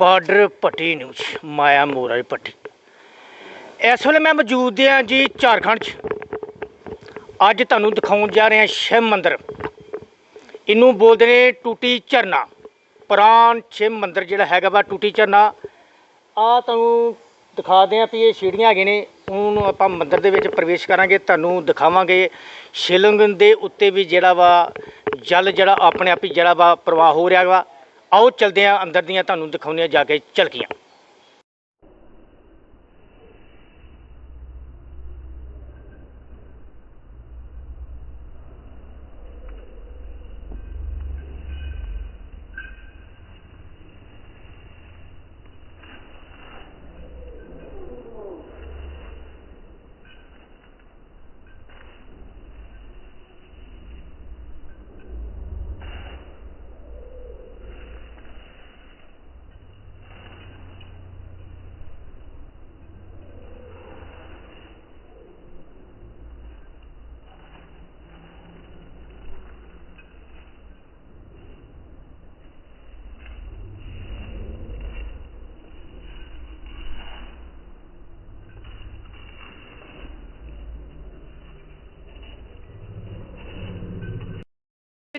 Border ਪੱਟੀ news ਮਾਇਆ ਮੋਰਾ ਪੱਟੀ। ਇਸ ਵੇਲੇ ਮੈਂ ਮੌਜੂਦ ਹਾਂ ਜੀ ਝਾਰਖੰਡ 'ਚ। ਅੱਜ ਤੁਹਾਨੂੰ ਦਿਖਾਉਣ ਜਾ ਰਿਹਾ ਸ਼ਿਵ ਮੰਦਿਰ। ਇਹਨੂੰ ਬੋਲਦੇ ਨੇ ਟੂਟੀ ਝਰਨਾ। ਪ੍ਰਾਨ ਸ਼ਿਵ ਮੰਦਿਰ ਜਿਹੜਾ ਹੈਗਾ ਵਾ ਟੂਟੀ ਝਰਨਾ। ਆ ਤੁਹਾਨੂੰ ਦਿਖਾਦੇ ਆ ਵੀ ਇਹ ਸੀੜੀਆਂ ਹੈਗੇ ਨੇ। ਉਹਨੂੰ ਆਪਾਂ ਮੰਦਿਰ ਦੇ ਵਿੱਚ ਪ੍ਰਵੇਸ਼ ਕਰਾਂਗੇ, ਤੁਹਾਨੂੰ ਦਿਖਾਵਾਂਗੇ ਸ਼ਿਲੰਗ ਦੇ ਉੱਤੇ ਵੀ ਜਿਹੜਾ ਵਾ ਜਲ ਜਿਹੜਾ ਆਪਣੇ ਆਪ ਹੀ ਜਿਹੜਾ ਵਾ ਪ੍ਰਵਾਹ ਹੋ ਰਿਹਾ ਵਾ। ਆਓ ਚਲਦੇ ਆ ਅੰਦਰ ਦੀਆਂ ਤੁਹਾਨੂੰ ਦਿਖਾਉਂਦੇ ਆ ਜਾ ਕੇ ਝਲਕੀਆਂ।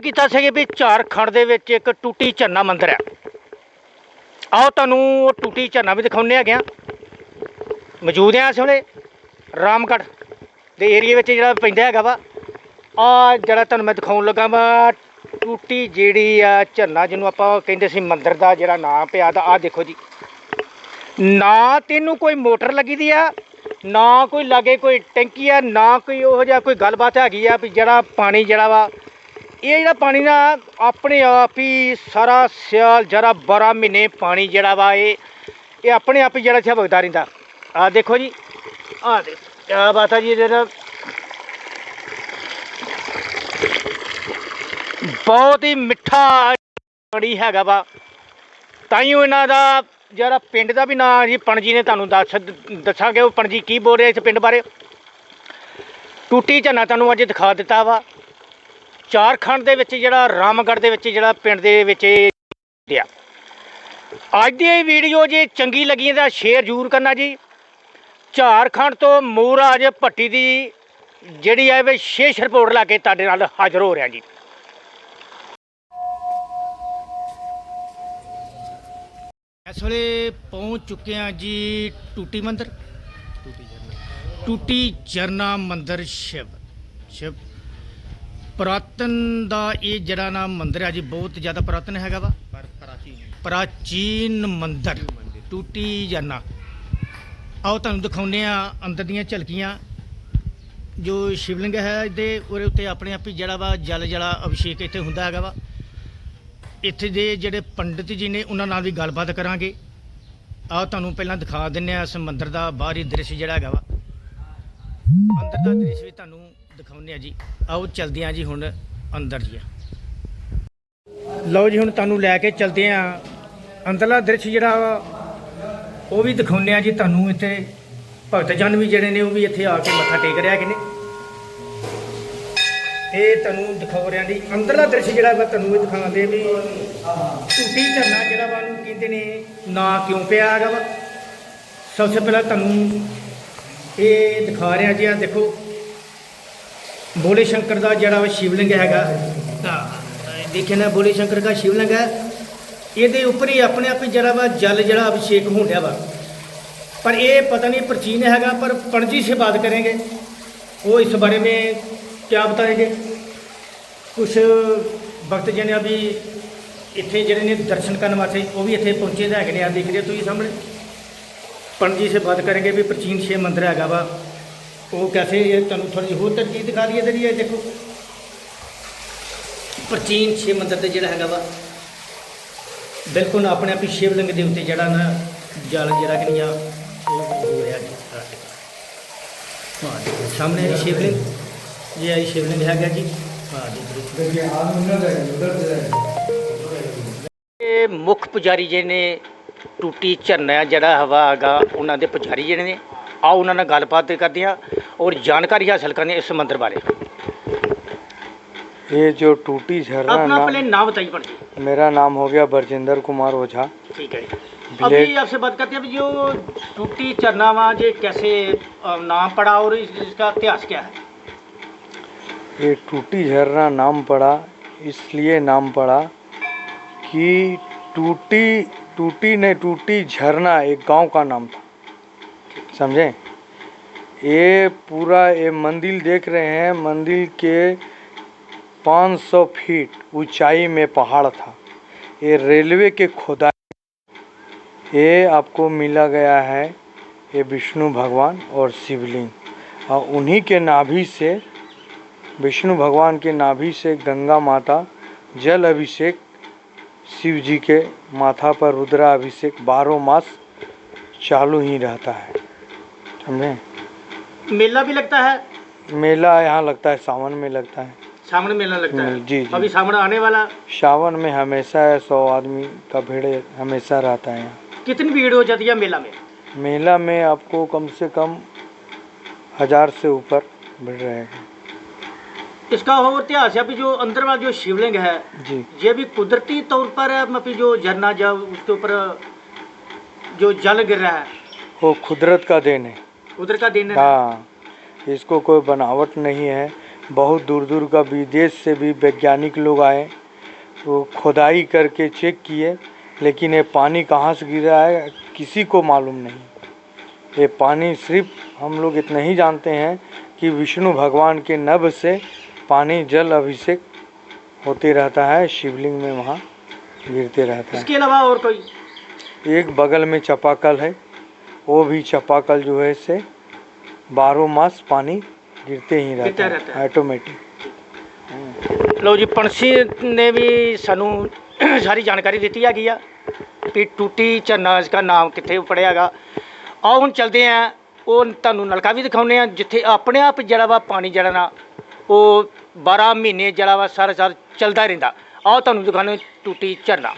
ਕੀਤਾ ਸੀ ਵੀ ਝਾਰਖੰਡ ਦੇ ਵਿੱਚ ਇੱਕ ਟੂਟੀ ਝਰਨਾ ਮੰਦਿਰ ਹੈ। ਆਓ ਤੁਹਾਨੂੰ ਉਹ ਟੂਟੀ ਝਰਨਾ ਵੀ ਦਿਖਾਉਂਦੇ ਹੈਗੇ ਆ ਮੌਜੂਦ ਆ ਇਸ ਵੇਲੇ ਰਾਮਗੜ੍ਹ ਦੇ ਏਰੀਆ ਵਿੱਚ ਜਿਹੜਾ ਪੈਂਦਾ ਹੈਗਾ ਵਾ। ਆ ਜਿਹੜਾ ਤੁਹਾਨੂੰ ਮੈਂ ਦਿਖਾਉਣ ਲੱਗਾ ਵਾ, ਟੂਟੀ ਜਿਹੜੀ ਆ ਝਰਨਾ ਜਿਹਨੂੰ ਆਪਾਂ ਕਹਿੰਦੇ ਸੀ ਮੰਦਿਰ ਦਾ ਜਿਹੜਾ ਨਾਮ ਪਿਆ ਦਾ ਆ ਦੇਖੋ ਜੀ। ਨਾ ਤੈਨੂੰ ਕੋਈ ਮੋਟਰ ਲੱਗੀ ਦੀ ਆ, ਨਾ ਕੋਈ ਲਾਗੇ ਕੋਈ ਟੈਂਕੀ ਆ, ਨਾ ਕੋਈ ਉਹੋ ਜਿਹਾ ਕੋਈ ਗੱਲਬਾਤ ਹੈਗੀ ਆ ਵੀ ਜਿਹੜਾ ਪਾਣੀ ਜਿਹੜਾ ਵਾ ਇਹ ਜਿਹੜਾ ਪਾਣੀ ਨਾ ਆਪਣੇ ਆਪ ਹੀ ਸਾਰਾ ਸਿਆਲ ਜਰਾ 12 ਮਹੀਨੇ ਪਾਣੀ ਜਿਹੜਾ ਵਾ ਇਹ ਇਹ ਆਪਣੇ ਆਪ ਹੀ ਜਿਹੜਾ ਇੱਥੇ ਵਗਦਾ ਰਹਿੰਦਾ। ਆ ਦੇਖੋ ਜੀ ਆ ਦੇ ਕੀ ਬਾਤ ਆ ਜੀ ਇਹਦੇ ਬਹੁਤ ਹੀ ਮਿੱਠਾ ਪਾਣੀ ਹੈਗਾ ਵਾ। ਤਾਂ ਹੀ ਇਹਨਾਂ ਦਾ ਜਿਹੜਾ ਪਿੰਡ ਦਾ ਵੀ ਨਾਂ ਜੀ ਪਣਜੀ ਨੇ ਤੁਹਾਨੂੰ ਦੱਸ, ਦੱਸਾਂਗੇ ਉਹ ਪਣਜੀ ਕੀ ਬੋਲ ਰਿਹਾ ਇਸ ਪਿੰਡ ਬਾਰੇ। ਟੂਟੀ ਝੰਨਾ ਤੁਹਾਨੂੰ ਅੱਜ ਦਿਖਾ ਦਿੱਤਾ ਵਾ। ਝਾਰਖੰਡ ਦੇ ਵਿੱਚ ਜਿਹੜਾ ਰਾਮਗੜ੍ਹ ਦੇ ਵਿੱਚ ਜਿਹੜਾ ਪਿੰਡ ਦੇ ਵਿੱਚ ਇਹ ਆ। ਅੱਜ ਦੀ ਇਹ ਵੀਡੀਓ ਜੇ ਚੰਗੀ ਲੱਗੀ ਤਾਂ ਸ਼ੇਅਰ ਜ਼ਰੂਰ ਕਰਨਾ ਜੀ। ਝਾਰਖੰਡ ਤੋਂ ਮੂਰਾਜ ਭੱਟੀ ਦੀ ਜਿਹੜੀ ਹੈ ਵੀ ਸ਼ੇਸ਼ ਰਿਪੋਰਟ ਲਾ ਕੇ ਤੁਹਾਡੇ ਨਾਲ ਹਾਜ਼ਰ ਹੋ ਰਿਹਾ ਜੀ। ਇਸ ਵੇਲੇ ਪਹੁੰਚ ਚੁੱਕੇ ਹਾਂ ਜੀ ਟੂਟੀ ਮੰਦਿਰ। ਟੂਟੀ ਝਰਨਾ ਮੰਦਿਰ ਸ਼ਿਵ ਸ਼ਿਵ ਪੁਰਾਤਨ ਦਾ ਇਹ ਜਿਹੜਾ ਨਾ ਮੰਦਿਰ ਹੈ ਜੀ ਬਹੁਤ ਜ਼ਿਆਦਾ ਪੁਰਾਤਨ ਹੈਗਾ ਵਾ। ਪਰ ਪ੍ਰਾਚੀਨ ਮੰਦਿਰ। ਟੂਟੀ ਝਰਨਾ ਆਓ ਤੁਹਾਨੂੰ ਦਿਖਾਉਂਦੇ ਆ ਅੰਦਰ ਦੀਆਂ ਝਲਕੀਆਂ। ਜੋ ਸ਼ਿਵਲਿੰਗ ਹੈ ਇਹਦੇ ਉਹਦੇ ਉੱਤੇ ਆਪਣੇ ਆਪ ਹੀ ਜਿਹੜਾ ਵਾ ਜਲ ਜਿਹੜਾ ਅਭਿਸ਼ੇਕ ਇੱਥੇ ਹੁੰਦਾ ਹੈਗਾ ਵਾ। ਇੱਥੇ ਦੇ ਜਿਹੜੇ ਪੰਡਿਤ ਜੀ ਨੇ ਉਹਨਾਂ ਨਾਲ ਵੀ ਗੱਲਬਾਤ ਕਰਾਂਗੇ। ਆਓ ਤੁਹਾਨੂੰ ਪਹਿਲਾਂ ਦਿਖਾ ਦਿੰਨੇ ਆ ਇਸ ਮੰਦਿਰ ਦਾ ਬਾਹਰੀ ਦ੍ਰਿਸ਼ ਜਿਹੜਾ ਹੈਗਾ ਵਾ। ਅੰਦਰ ਦਾ ਦ੍ਰਿਸ਼ ਵੀ ਤੁਹਾਨੂੰ ਦਿਖਾਉਂਦੇ ਆ ਜੀ। ਆਓ ਚਲਦੇ ਆ ਜੀ ਹੁਣ ਅੰਦਰ ਜੀ। ਲਓ ਜੀ, ਹੁਣ ਤੁਹਾਨੂੰ ਲੈ ਕੇ ਚਲਦੇ ਆ ਅੰਦਰਲਾ ਦ੍ਰਿਸ਼ ਜਿਹੜਾ ਵਾ, ਉਹ ਵੀ ਦਿਖਾਉਂਦੇ ਆ ਜੀ ਤੁਹਾਨੂੰ ਇੱਥੇ। ਭਗਤ ਜਨ ਵੀ ਜਿਹੜੇ ਨੇ, ਉਹ ਵੀ ਇੱਥੇ ਆ ਕੇ ਮੱਥਾ ਟੇਕ ਰਿਹਾ ਕਿ ਨੇ ਇਹ ਤੁਹਾਨੂੰ ਦਿਖਾਉ ਰਿਹਾ ਜੀ। ਅੰਦਰਲਾ ਦ੍ਰਿਸ਼ ਜਿਹੜਾ ਵਾ, ਤੁਹਾਨੂੰ ਇਹ ਦਿਖਾਉਂਦੇ ਵੀ ਟੂਟੀ ਝਰਨਾ ਜਿਹੜਾ ਵਾ ਨੂੰ ਕਹਿੰਦੇ ਨੇ, ਨਾ ਕਿਉਂ ਪਿਆ ਹੈਗਾ ਵਾ? ਸਭ ਤੋਂ ਪਹਿਲਾਂ ਤੁਹਾਨੂੰ ਇਹ ਦਿਖਾ ਰਿਹਾ ਜੀ ਆ ਦੇਖੋ। भोले शंकर का जरा शिवलिंग हैगा देखे ना भोले शंकर का शिवलिंग है ਇਹਦੇ ਉੱਪਰ ਹੀ ਆਪਣੇ ਆਪ ਹੀ ਜਰਾ ਵਾ ਜਲ ਜਿਹੜਾ ਅਭਿਸ਼ੇਕ ਹੋਣ ਡਿਆ ਵਾ ਪਰ ਇਹ ਪਤਾ ਨਹੀਂ ਪ੍ਰਾਚੀਨ ਹੈਗਾ ਪਰ पणजी से बात करेंगे वो इस बारे में क्या बताएंगे ਕੁਝ ਭਗਤ ਜਨ ਅਭੀ ਇੱਥੇ ਜਿਹੜੇ ਨੇ ਦਰਸ਼ਨ ਕਰਨ ਵਾਸਤੇ ਉਹ ਵੀ ਇੱਥੇ ਪਹੁੰਚੇ ਤਾਂ ਹੈਗੇ ਨੇ ਆ ਦੇਖ ਰਹੇ ਹੋ ਤੁਸੀਂ ਸਾਹਮਣੇ पणजी से बात करेंगे भी प्राचीन शिव मंदिर हैगा वा ਉਹ ਕੈਸੇ ਇਹ ਤੁਹਾਨੂੰ ਥੋੜੀ ਜਿਹੀ ਹੋਰ ਤਰਕੀਬ ਦਿਖਾ ਦਈਏ ਜਿਹੜੀ ਇਹ ਦੇਖੋ। ਪ੍ਰਾਚੀਨ ਸ਼ਿਵ ਮੰਦਿਰ ਤੇ ਜਿਹੜਾ ਹੈਗਾ ਵਾ ਬਿਲਕੁਲ ਆਪਣੇ ਆਪ ਹੀ ਸ਼ਿਵਲਿੰਗ ਦੇ ਉੱਤੇ ਜਿਹੜਾ ਨਾ ਜਲ ਜਿਹੜਾ ਕਿ ਨਹੀਂ ਆ ਉਹ ਹੋ ਰਿਹਾ ਜੀ। ਸਾਹਮਣੇ ਇਹ ਸ਼ਿਵਲਿੰਗ। ਇਹ ਆਈ ਸ਼ਿਵਲਿੰਗ ਹੈਗਾ ਜੀ। ਹਾਂ ਜੀ ਇਹ ਮੁੱਖ ਪੁਜਾਰੀ ਜਿਹੜੇ ਨੇ ਟੂਟੀ ਝਰਨਾ ਜਿਹੜਾ ਹਵਾ ਹੈਗਾ ਉਹਨਾਂ ਦੇ ਪੁਜਾਰੀ ਜਿਹੜੇ ਨੇ ਆਓ ਉਹਨਾਂ ਨਾਲ ਗੱਲਬਾਤ ਕਰਦੇ ਹਾਂ ਔਰ ਜਾਣਕਾਰੀ ਹਾਸਲ ਕਰਨੀ ਇਸ ਮੰਦਿਰ ਬਾਰੇ ये जो टूटी झरना अपना नाम पहले नाम बताइए पड़ जी मेरा नाम हो गया बरजिंदर कुमार ओझा ठीक है अभी ब्लैक आपसे बात करते हैं अभी जो टूटी चरनावा ये कैसे अ, नाम पड़ा और इस- इसका इतिहास क्या है ये टूटी झरना नाम पड़ा इसलिए नाम पड़ा कि टूटी टूटी ने टूटी झरना एक गांव का नाम था समझे? ये पूरा, ये मंदिर देख रहे हैं मंदिर के 500 फीट ऊंचाई में पहाड़ था। ये रेलवे के खोदाई। ये आपको मिला गया है, ये विष्णु भगवान और शिवलिंग। और उन्हीं के नाभि से, विष्णु भगवान के नाभि से गंगा माता, जल अभिषेक, शिव जी के माथा पर रुद्रा अभिषेक बारह मास चालू ही रहता है। समझे? मेला भी लगता है? मेला यहाँ लगता है सावन में लगता है। सामने मेला लगता है? जी, जी। अभी सामने आने वाला? सावन में हमेशा सौ आदमी का भीड़ हमेशा रहता है यहाँ। कितनी भीड़ हो जाती है मेला में? मेला में आपको कम से कम हज़ार से ऊपर भीड़ रहेगा। इसका और इतिहास है अभी जो अंदर वाला जो शिवलिंग है जी। ये भी कुदरती तौर पर है अभी जो झरना जब उसके ऊपर जो जल गिर रहा है? वो कुदरत का देन है। उधर का दिन है इसको कोई बनावट नहीं है। बहुत दूर दूर का विदेश से भी वैज्ञानिक लोग आए। वो खुदाई करके चेक किए लेकिन ये पानी कहाँ से गिरा है किसी को मालूम नहीं। ये पानी सिर्फ़ हम लोग इतना ही जानते हैं कि विष्णु भगवान के नभ से पानी जल अभिषेक होते रहता है शिवलिंग में वहाँ गिरते रहता है। इसके अलावा और कोई? एक बगल में चपाकल है। वो भी चापाकल जो है से बारह मास पानी गिरते ही रहता गिरता है रहता है। ऑटोमेटिक ਲਓ ਜੀ ਪੰਛੀ ਨੇ ਵੀ ਸਾਨੂੰ ਸਾਰੀ ਜਾਣਕਾਰੀ ਦਿੱਤੀ ਹੈਗੀ ਆ ਵੀ ਟੂਟੀ ਝਰਨਾ ਇਸਦਾ ਨਾਮ ਕਿੱਥੇ ਪੜਿਆ ਹੈਗਾ ਆਓ ਹੁਣ ਚਲਦੇ ਆ ਉਹ ਤੁਹਾਨੂੰ ਨਲਕਾ ਵੀ ਦਿਖਾਉਂਦੇ ਆ ਜਿੱਥੇ ਆਪਣੇ ਆਪ ਜਿਹੜਾ ਵਾ ਪਾਣੀ ਜਿਹੜਾ ਨਾ ਉਹ 12 ਮਹੀਨੇ ਜਿਹੜਾ ਵਾ ਸਾਰਾ ਸਾਲ ਚੱਲਦਾ ਰਹਿੰਦਾ ਆਓ ਤੁਹਾਨੂੰ ਦਿਖਾਉਂਦੇ ਟੂਟੀ ਝਰਨਾ